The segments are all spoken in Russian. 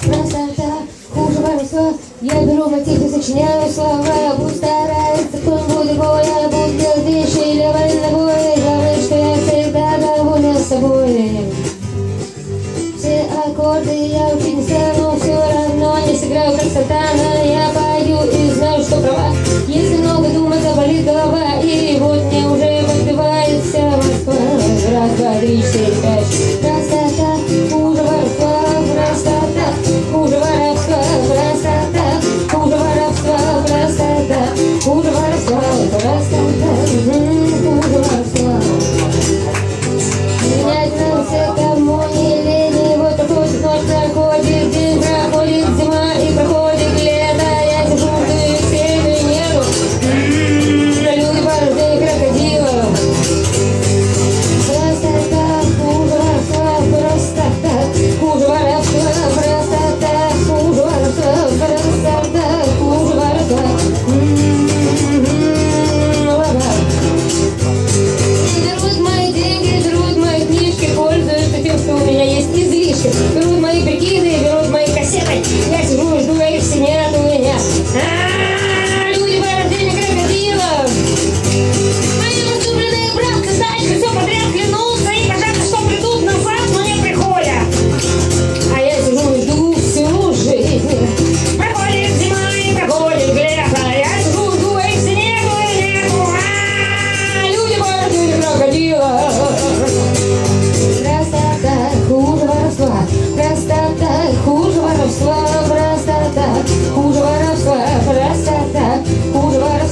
Простота, хуже воровства Я беру мотив сочиняю слова Пусть старается, кто будет больно Будь делать вещи левой ногой Главное, что я всегда довольна собой Все аккорды я учить не стану Все равно не сыграю как сатана Я пою и знаю, что права Если много думать, заболит голова И вот мне уже подбивает вся Москва Раз, два, три, четыре, пять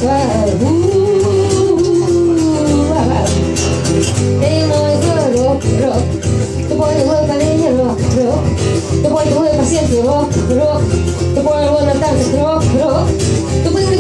Ты мой горок, рок, тобой любой помене рок, рок, тобой любой по сердцу рок, рок, тобой его на танцах рок, рок, тобой